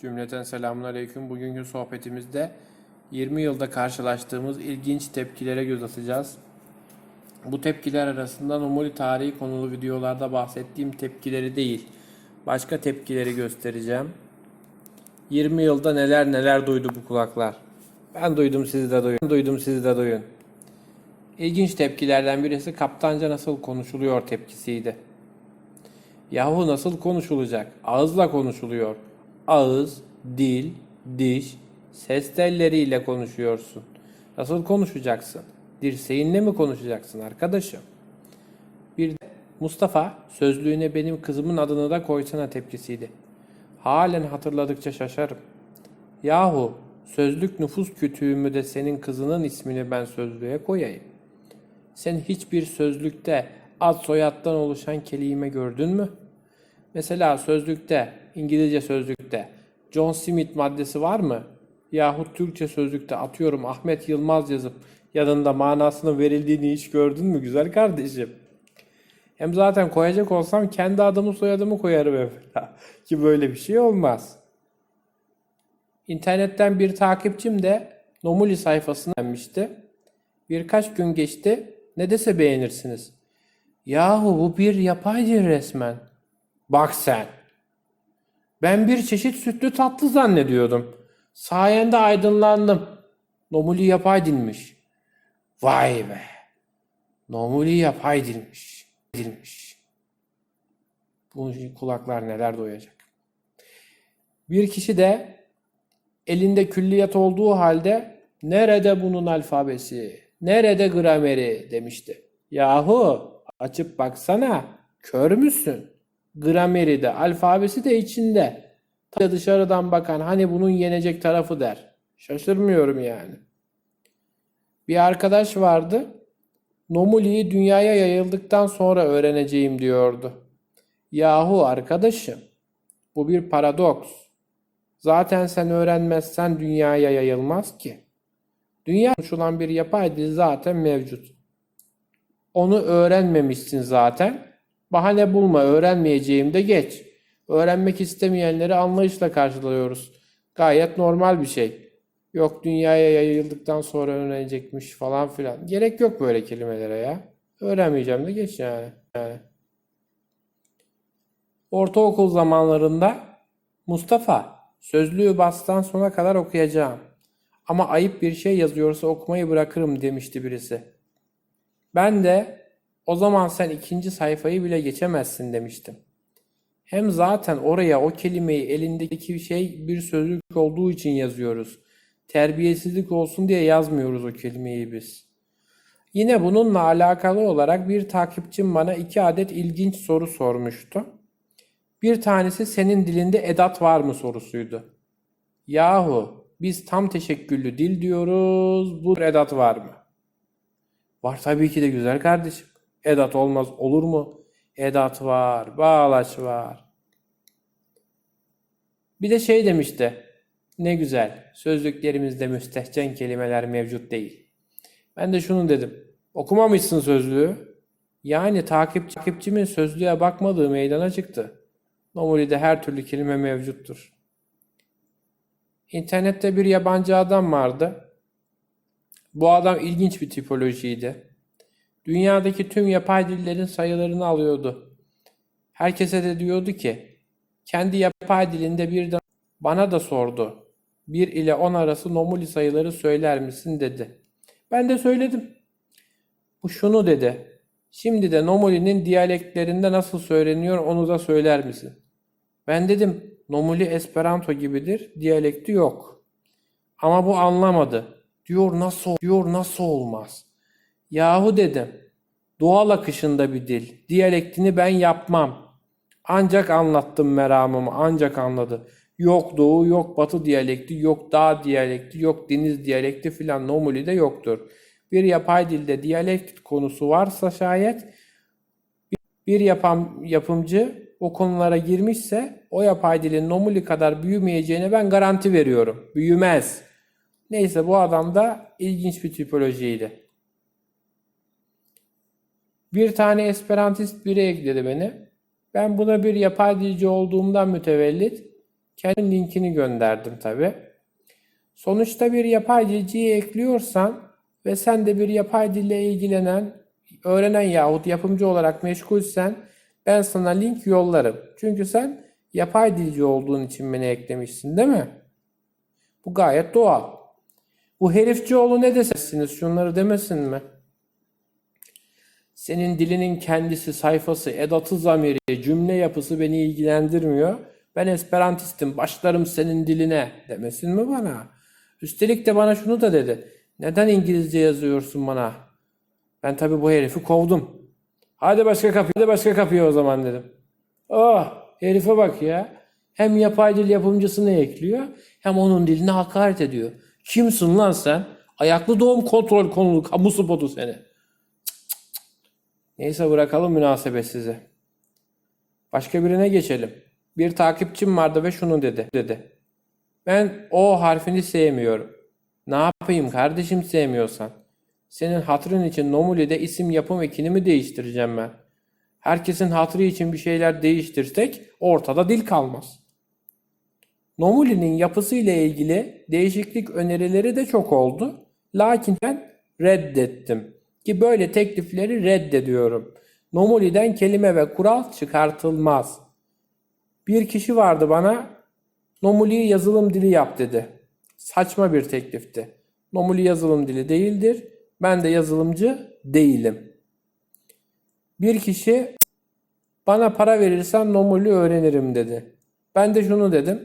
Cümleten selamun aleyküm. Bugünkü sohbetimizde 20 yılda karşılaştığımız ilginç tepkilere göz atacağız. Bu tepkiler arasında Numuli tarihi konulu videolarda bahsettiğim tepkileri değil, başka tepkileri göstereceğim. 20 yılda neler neler duydu bu kulaklar. Ben duydum siz de duyun. Ben duydum siz de duyun. İlginç tepkilerden birisi kaptanca nasıl konuşuluyor tepkisiydi. Yahu nasıl konuşulacak? Ağızla konuşuluyor. Ağız, dil, diş, ses telleriyle konuşuyorsun. Nasıl konuşacaksın? Dirseğinle mi konuşacaksın arkadaşım? Bir de Mustafa sözlüğüne benim kızımın adını da koysana tepkisiydi. Halen hatırladıkça şaşarım. Yahu sözlük nüfus kütüğümü de senin kızının ismini ben sözlüğe koyayım. Sen hiçbir sözlükte ad soyattan oluşan kelime gördün mü? Mesela sözlükte, İngilizce sözlükte John Smith maddesi var mı? Yahut Türkçe sözlükte atıyorum Ahmet Yılmaz yazıp yanında manasının verildiğini hiç gördün mü güzel kardeşim? Hem zaten koyacak olsam kendi adımı soyadımı koyarım evvela. Ki böyle bir şey olmaz. İnternetten bir takipçim de Nomuli sayfasına beğenmişti. Birkaç gün geçti. Ne dese beğenirsiniz. Yahu bu bir yapay dil resmen. Bak sen. Ben bir çeşit sütlü tatlı zannediyordum. Sayende aydınlandım. Nomuli yapay dilmiş. Vay be. Nomuli yapay dilmiş. Dilmiş. Bu kulaklar neler doyacak. Bir kişi de elinde külliyat olduğu halde nerede bunun alfabesi, nerede grameri demişti. Yahu açıp baksana kör müsün? Grameri de alfabesi de içinde. Dışarıdan bakan hani bunun yenecek tarafı der. Şaşırmıyorum yani. Bir arkadaş vardı. Nomuli'yi dünyaya yayıldıktan sonra öğreneceğim diyordu. Yahu arkadaşım bu bir paradoks. Zaten sen öğrenmezsen dünyaya yayılmaz ki. Dünya konuşulan bir yapay dil zaten mevcut. Onu öğrenmemişsin zaten. Bahane bulma, öğrenmeyeceğim de geç. Öğrenmek istemeyenleri anlayışla karşılıyoruz. Gayet normal bir şey. Yok dünyaya yayıldıktan sonra öğrenecekmiş falan filan. Gerek yok böyle kelimelere ya. Öğrenmeyeceğim de geç yani. yani. Ortaokul zamanlarında Mustafa sözlüğü baştan sona kadar okuyacağım. Ama ayıp bir şey yazıyorsa okumayı bırakırım demişti birisi. Ben de o zaman sen ikinci sayfayı bile geçemezsin demiştim. Hem zaten oraya o kelimeyi elindeki şey bir sözlük olduğu için yazıyoruz. Terbiyesizlik olsun diye yazmıyoruz o kelimeyi biz. Yine bununla alakalı olarak bir takipçim bana iki adet ilginç soru sormuştu. Bir tanesi senin dilinde edat var mı sorusuydu. Yahu biz tam teşekküllü dil diyoruz. Bu edat var mı? Var tabii ki de güzel kardeşim. Edat olmaz olur mu? Edat var, bağlaç var. Bir de şey demişti. Ne güzel. Sözlüklerimizde müstehcen kelimeler mevcut değil. Ben de şunu dedim. Okumamışsın sözlüğü. Yani takip, takipçimin sözlüğe bakmadığı meydana çıktı. Nomoli'de her türlü kelime mevcuttur. İnternette bir yabancı adam vardı. Bu adam ilginç bir tipolojiydi. Dünyadaki tüm yapay dillerin sayılarını alıyordu. Herkese de diyordu ki, kendi yapay dilinde bir de bana da sordu. 1 ile 10 arası nomuli sayıları söyler misin dedi. Ben de söyledim. Bu şunu dedi. Şimdi de nomulinin diyaleklerinde nasıl söyleniyor onu da söyler misin? Ben dedim nomuli Esperanto gibidir, diyalekti yok. Ama bu anlamadı. Diyor nasıl diyor nasıl olmaz? Yahu dedim. Doğal akışında bir dil. Diyalektini ben yapmam. Ancak anlattım meramımı, ancak anladı. Yok doğu, yok batı diyalekti, yok dağ diyalekti, yok deniz diyalekti filan nomuli de yoktur. Bir yapay dilde diyalekt konusu varsa şayet bir yapan yapımcı o konulara girmişse o yapay dilin nomuli kadar büyümeyeceğine ben garanti veriyorum. Büyümez. Neyse bu adam da ilginç bir tipolojiydi. Bir tane Esperantist biri ekledi beni. Ben buna bir yapay dilci olduğumdan mütevellit Kendim linkini gönderdim tabi. Sonuçta bir yapay dilciyi ekliyorsan ve sen de bir yapay dille ilgilenen, öğrenen yahut yapımcı olarak meşgulsen ben sana link yollarım. Çünkü sen yapay dilci olduğun için beni eklemişsin değil mi? Bu gayet doğal. Bu herifcioğlu ne desesiniz şunları demesin mi? Senin dilinin kendisi, sayfası, edatı zamiri, cümle yapısı beni ilgilendirmiyor. Ben Esperantistim, başlarım senin diline demesin mi bana? Üstelik de bana şunu da dedi. Neden İngilizce yazıyorsun bana? Ben tabii bu herifi kovdum. Hadi başka kapıya, hadi başka kapıya o zaman dedim. Oh, herife bak ya. Hem yapay dil yapımcısını ekliyor, hem onun diline hakaret ediyor. Kimsin lan sen? Ayaklı doğum kontrol konulu kamu spotu seni. Neyse bırakalım münasebetsizi. Başka birine geçelim. Bir takipçim vardı ve şunu dedi. dedi. Ben O harfini sevmiyorum. Ne yapayım kardeşim sevmiyorsan? Senin hatırın için Nomuli'de isim yapım ekini mi değiştireceğim ben? Herkesin hatırı için bir şeyler değiştirsek ortada dil kalmaz. Nomuli'nin yapısıyla ilgili değişiklik önerileri de çok oldu. Lakin ben reddettim. Ki böyle teklifleri reddediyorum. Nomuli'den kelime ve kural çıkartılmaz. Bir kişi vardı bana Nomuli'yi yazılım dili yap dedi. Saçma bir teklifti. Nomuli yazılım dili değildir. Ben de yazılımcı değilim. Bir kişi bana para verirsen Nomuli öğrenirim dedi. Ben de şunu dedim.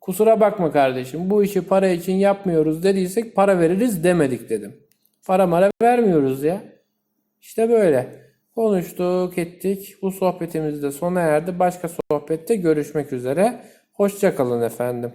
Kusura bakma kardeşim bu işi para için yapmıyoruz dediysek para veririz demedik dedim. Para mara vermiyoruz ya. İşte böyle. Konuştuk, ettik. Bu sohbetimiz de sona erdi. Başka sohbette görüşmek üzere. Hoşçakalın efendim.